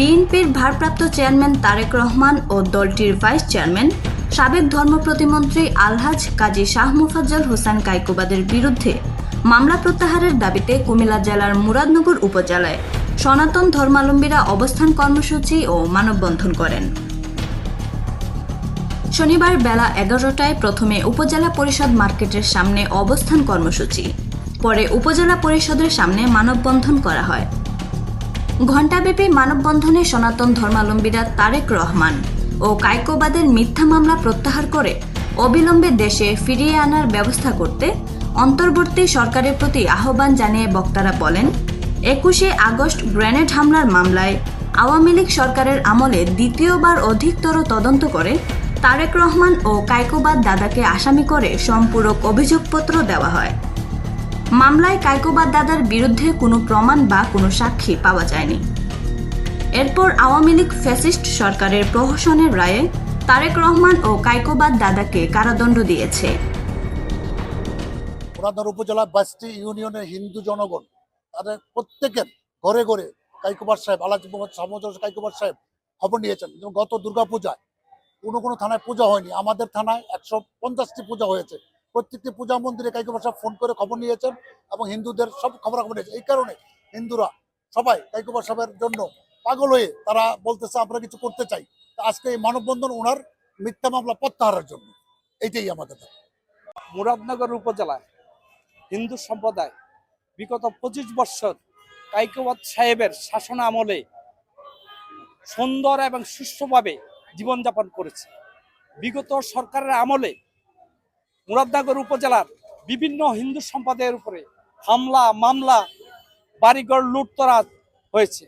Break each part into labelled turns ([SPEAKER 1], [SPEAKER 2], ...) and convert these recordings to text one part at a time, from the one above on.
[SPEAKER 1] বিএনপির ভারপ্রাপ্ত চেয়ারম্যান তারেক রহমান ও দলটির ভাইস চেয়ারম্যান, সাবেক ধর্ম প্রতিমন্ত্রী আলহাজ কাজী শাহ মুফাজ্জল হোসেন কাইকোবাদের বিরুদ্ধে মামলা প্রত্যাহারের দাবিতে কুমিল্লা জেলার মুরাদনগর উপজেলায় সনাতন ধর্মাবলম্বীরা অবস্থান কর্মসূচি ও মানববন্ধন করেন। শনিবার বেলা এগারোটায় প্রথমে উপজেলা পরিষদ মার্কেটের সামনে অবস্থান কর্মসূচি। পরে উপজেলা পরিষদের সামনে মানববন্ধন করা হয়। ঘণ্টাব্যাপী মানববন্ধনে সনাতন ধর্মাবলম্বীরা তারেক রহমান ও কায়কোবাদের মিথ্যা মামলা প্রত্যাহার করে অবিলম্বে দেশে ফিরিয়ে আনার ব্যবস্থা করতে অন্তর্বর্তী সরকারের প্রতি আহ্বান জানিয়ে বক্তারা বলেন, একুশে আগস্ট গ্রেনেড হামলার মামলায় আওয়ামী লীগ সরকারের আমলে দ্বিতীয়বার অধিকতর তদন্ত করে তারেক রহমান ও কায়কোবাদ দাদাকে আসামি করে সম্পূরক অভিযোগপত্র দেওয়া হয়। মামলায় কায়কোবাদ দাদার বিরুদ্ধে কোনো প্রমাণ বা কোনো সাক্ষী পাওয়া যায়নি। এরপর আওয়ামী লীগ ফ্যাসিস্ট সরকারের প্রহসনের রায়ে তারেক রহমান ও কায়কোবাদ দাদাকে কারাদণ্ড দিয়েছে।
[SPEAKER 2] মুরাদনগর উপজেলার বাইশটি ইউনিয়নের হিন্দু জনগণ, তাদের প্রত্যেকের ঘরে ঘরে কাইকুবার সাহেব আলাজি মোহাম্মদ সামুদ্র কাইকুবার সাহেব খবর নিয়েছেন। গত দুর্গাপূজায় কোনো কোনো থানায় পূজা হয়নি। আমাদের থানায় একশো পঞ্চাশটি পূজা হয়েছে। প্রত্যেকটি পূজা মন্দিরে কাইকুবার সাহেব ফোন করে খবর নিয়েছেন এবং হিন্দুদের সব খবরাখবর নিয়েছে। এই কারণে হিন্দুরা সবাই কাইকুবার সাহেবের জন্য পাগল হয়ে তারা বলতেছে, আমরা কিছু করতে চাই। আজকে এই মানববন্ধন ওনার মিথ্যা মামলা প্রত্যাহারের জন্য। এইটাই আমাদের
[SPEAKER 3] মুরাদনগর উপজেলায় হিন্দু সম্প্রদায় বিগত পঁচিশ বৎসর কাইকোবাদ সাহেবের শাসন আমলে সুন্দর এবং সুষ্ঠুভাবে জীবনযাপন করেছে। বিগত সরকারের আমলে মুরাদনগর উপজেলার বিভিন্ন হিন্দু সম্প্রদায়ের উপরে হামলা, মামলা, বাড়িঘর লুটতরাজ হয়েছে।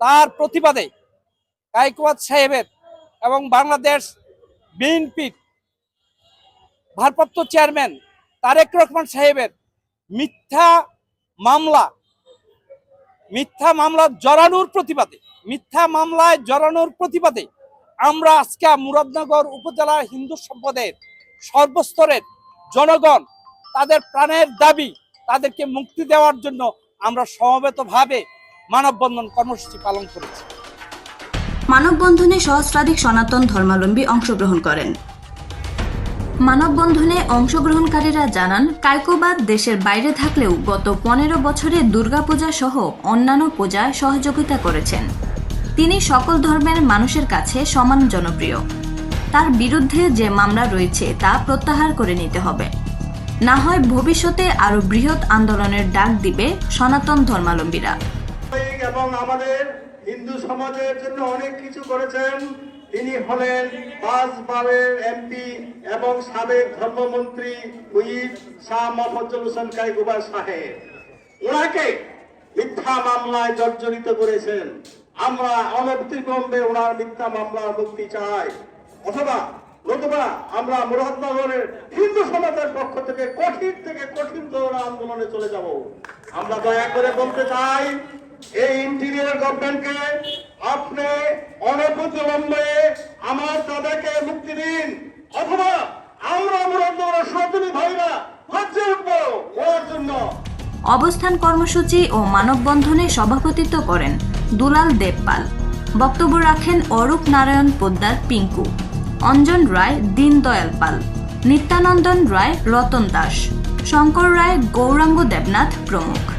[SPEAKER 3] তার প্রতিবাদে কাইকোবাদ সাহেবের এবং বাংলাদেশ বিএনপির ভারপ্রাপ্ত চেয়ারম্যান তারেক রহমান সাহেবের মিথ্যা মামলা মিথ্যা মামলা জড়ানোর প্রতিবাদে, মিথ্যা মামলায় জড়ানোর প্রতিবাদে আমরা আজকে মুরাদনগর উপজেলার হিন্দু সম্প্রদায়ের সর্বস্তরের জনগণ তাদের প্রাণের দাবি তাদেরকে মুক্তি দেওয়ার জন্য আমরা সমবেতভাবে মানববন্ধন কর্মসূচি পালন করেছি।
[SPEAKER 1] মানববন্ধনে সহস্রাধিক সনাতন ধর্মাবলম্বী অংশগ্রহণ করেন। মানববন্ধনে অংশগ্রহণকারীরা জানান, কায়কোবাদ দেশের বাইরে থাকলেও গত পনেরো বছরে দুর্গাপূজা সহ অন্যান্য পূজায় সহযোগিতা করেছেন। তিনি সকল ধর্মের মানুষের কাছে সমান জনপ্রিয়। তার বিরুদ্ধে যে মামলা রয়েছে তা প্রত্যাহার করে নিতে হবে। না হয় ভবিষ্যতে আরও বৃহৎ আন্দোলনের ডাক দিবে সনাতন ধর্মাবলম্বীরা
[SPEAKER 4] এবং আমাদের হিন্দু সমাজের জন্য অনেক কিছু করেছেন। তিনি হলেন পাঁচবারের এমপি এবং সাবেক ধর্মমন্ত্রী হুইপ শাহ মোহাম্মদুল হোসেন কাইকুবার সাহেব। ওনাকে মিথ্যা মামলায় জর্জরিত করেছেন। আমরা অনতিক্রমে ওনার মিথ্যা মামলার মুক্তি চাই। অথবা নতুবা আমরা মুরাদনগরের হিন্দু সমাজের পক্ষ থেকে কঠিন থেকে কঠিনতর আন্দোলনে চলে যাব। আমরা দয়া করে বলতে চাই, এই ইন্টিরিয়ার গভর্নমেন্টকে আপনি অনবলম্বে আমার তাদেরকে মুক্তি দিন। অথবা আমরা মুরাদনগরের সনাতনী ভাইরা উঠবো ওর জন্য।
[SPEAKER 1] অবস্থান কর্মসূচি ও মানববন্ধনে সভাপতিত্ব করেন দুলাল দেবপাল। বক্তব্য রাখেন অরূপ নারায়ণ পোদ্দার, পিঙ্কু। অঞ্জন রায় দীনদয়াল পাল নিত্যানন্দন রায় রতন দাস শঙ্কর রায় গৌরাঙ্গ দেবনাথ প্রমুখ।